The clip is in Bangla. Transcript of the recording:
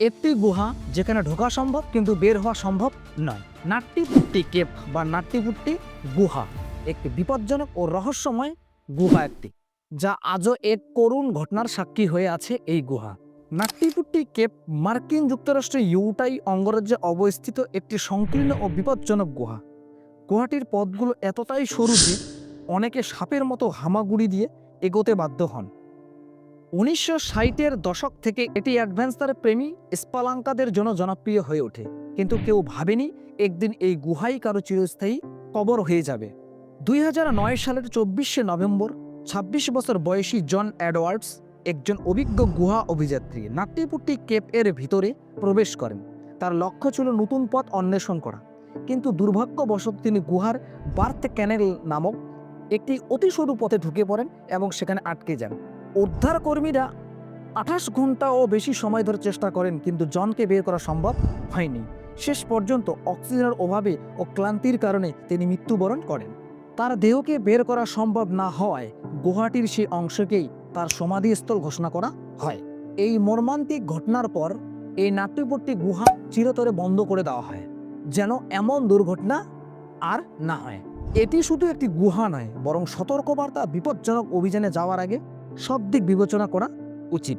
একটি গুহা যেখানে ঢোকা সম্ভব কিন্তু বের হওয়া সম্ভব নয়। নাট্টিপুট্টি কেপ বা নাট্টিপুট্টি গুহা একটি বিপজ্জনক ও রহস্যময় গুহা একটি, যা আজও এক করুণ ঘটনার সাক্ষী হয়ে আছে এই গুহা। নাট্টিপুট্টি কেপ মার্কিন যুক্তরাষ্ট্রের ইউটাই অঙ্গরাজ্যে অবস্থিত একটি সংকীর্ণ ও বিপজ্জনক গুহা। গুহাটির পথগুলো এতটাই সরু যে অনেকে সাপের মতো হামাগুড়ি দিয়ে এগোতে বাধ্য হন। উনিশশো ষাটের দশক থেকে এটি অ্যাডভেঞ্চার প্রেমী স্পালাঙ্কাদের জন্য জনপ্রিয় হয়ে ওঠে। কিন্তু কেউ ভাবেনি একদিন এই গুহাই কারও চিরস্থায়ী কবর হয়ে যাবে। দুই সালের চব্বিশে নভেম্বর ২৬ বছর বয়সী জন অ্যাডওয়ার্ডস একজন অভিজ্ঞ গুহা অভিযাত্রী নাট্টিপুট্টি কেপ এর ভিতরে প্রবেশ করেন। তার লক্ষ্য ছিল নতুন পথ অন্বেষণ করা। কিন্তু দুর্ভাগ্যবশত তিনি গুহার বার্থ ক্যানেল নামক একটি অতি সরু পথে ঢুকে পড়েন এবং সেখানে আটকে যান। উদ্ধারকর্মীরা আঠাশ ঘণ্টা ও বেশি সময় ধরে চেষ্টা করেন, কিন্তু জনকে বের করা সম্ভব হয়নি। শেষ পর্যন্ত অক্সিজেনের অভাবে ও ক্লান্তির কারণে তিনি মৃত্যুবরণ করেন। তার দেহকে বের করা সম্ভব না হওয়ায় গুহাটির সেই অংশকেই তার সমাধিস্থল ঘোষণা করা হয়। এই মর্মান্তিক ঘটনার পর এই নাট্যপট্টি গুহা চিরতরে বন্ধ করে দেওয়া হয়, যেন এমন দুর্ঘটনা আর না হয়। এটি শুধু একটি গুহা নয়, বরং সতর্কবার্তা বিপজ্জনক অভিযানে যাওয়ার আগে সব দিক বিবেচনা করা উচিত।